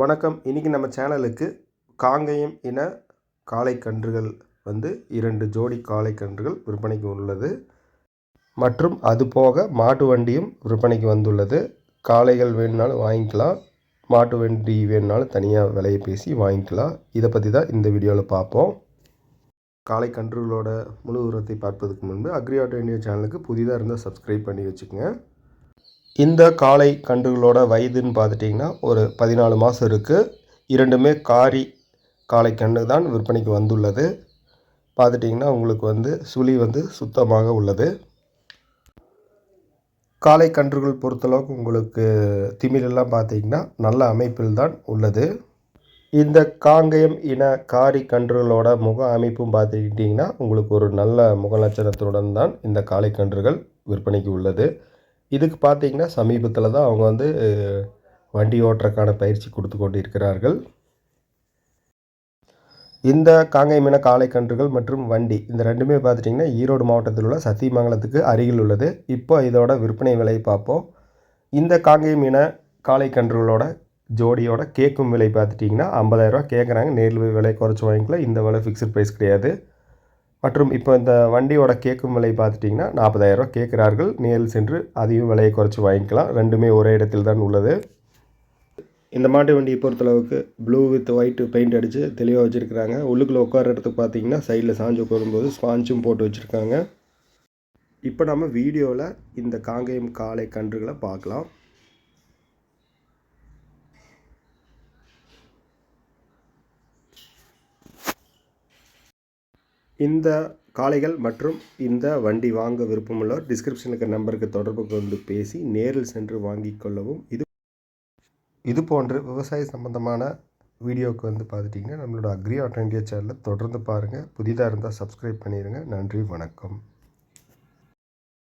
வணக்கம். இன்றைக்கி நம்ம சேனலுக்கு காங்கேயம் இன காளை கன்றுகள் வந்து இரண்டு ஜோடி காளை கன்றுகள் விற்பனைக்கு உள்ளது மற்றும் அதுபோக மாட்டு வண்டியும் விற்பனைக்கு வந்துள்ளது. காளைகள் வேணுனாலும் வாங்கிக்கலாம். மாட்டு வண்டி வேணுனாலும் தனியாக விலையை பேசி வாங்கிக்கலாம். இதை பற்றி தான் இந்த வீடியோவில் பார்ப்போம். காளை கன்றுகளோட முழு உரத்தை பார்ப்பதற்கு முன்பு அக்ரி ஆட்டோ இந்தியா சேனலுக்கு புதிதாக இருந்தால் சப்ஸ்கிரைப் பண்ணி வச்சுக்கோங்க. இந்த காளை கன்றுகளோட வயதுன்னு பார்த்துட்டிங்கன்னா ஒரு பதினாலு மாதம் இருக்குது இரண்டுமே காரி காளை கன்று தான் விற்பனைக்கு வந்துள்ளது. பார்த்துட்டிங்கன்னா உங்களுக்கு வந்து சுழி வந்து சுத்தமாக உள்ளது. காளை கன்றுகள் பொறுத்தளவுக்கு உங்களுக்கு திமிலெல்லாம் பார்த்தீங்கன்னா நல்ல அமைப்பில் தான் உள்ளது. இந்த காங்கயம் இன காரி கன்றுகளோட முக அமைப்பும் பார்த்துக்கிட்டிங்கன்னா உங்களுக்கு ஒரு நல்ல முக லட்சணத்துடன் தான் இந்த காளை கன்றுகள் விற்பனைக்கு உள்ளது. இதுக்கு பார்த்தீங்கன்னா சமீபத்தில் தான் அவங்க வந்து வண்டி ஓட்டுறக்கான பயிற்சி கொடுத்து கொண்டு இருக்கிறார்கள் இந்த காங்கை மீன காளை கன்றுகள் மற்றும் வண்டி இந்த ரெண்டுமே பார்த்துட்டிங்கன்னா ஈரோடு மாவட்டத்தில் உள்ள சத்தியமங்கலத்துக்கு அருகில் உள்ளது. இப்போ இதோட விற்பனை விலை பார்ப்போம். இந்த காங்கை மீன காளை கன்றுகளோட ஜோடியோட கேட்கும் விலை பார்த்துட்டிங்கன்னா ஐம்பதாயிரரூவா கேட்குறாங்க நேரில் விலை குறைச்சி வாங்கிக்கலாம். இந்த விலை ஃபிக்ஸ்ட் ப்ரைஸ் கிடையாது. மற்றும் இப்போ இந்த வண்டியோட கேட்கும் விலை பார்த்துட்டிங்கன்னா நாற்பதாயிரரூவா கேட்குறார்கள். நேரில் சென்று அதையும் விலையை குறைச்சி வாங்கிக்கலாம். ரெண்டுமே ஒரே இடத்தில் தான் உள்ளது. இந்த மாட்டு வண்டியை பொறுத்தளவுக்கு ப்ளூ வித் ஒயிட் பெயிண்ட் அடித்து தெளிவாக வச்சுருக்குறாங்க. உள்ளுக்குள்ளே உட்கார இடத்துக்கு பார்த்தீங்கன்னா சைடில் சாஞ்சு உட்காரும்போது ஸ்பாஞ்சும் போட்டு வச்சுருக்காங்க. இப்போ நம்ம வீடியோவில் இந்த காங்கேயம் காளை கன்றுகளை பார்க்கலாம். இந்த காளைகள் மற்றும் இந்த வண்டி வாங்க விருப்பமுள்ளவர் டிஸ்கிரிப்ஷனில் இருக்கிற நம்பருக்கு தொடர்பு கொண்டு பேசி நேரில் சென்று வாங்கிக் கொள்ளவும். இது இது போன்ற விவசாய சம்பந்தமான வீடியோவுக்கு வந்து பார்த்துட்டிங்கன்னா நம்மளோட அக்ரி ஆட்டோ இந்தியா சேனலில் தொடர்ந்து பாருங்கள் புதிதாக இருந்தால் சப்ஸ்கிரைப் பண்ணிடுங்க நன்றி வணக்கம்.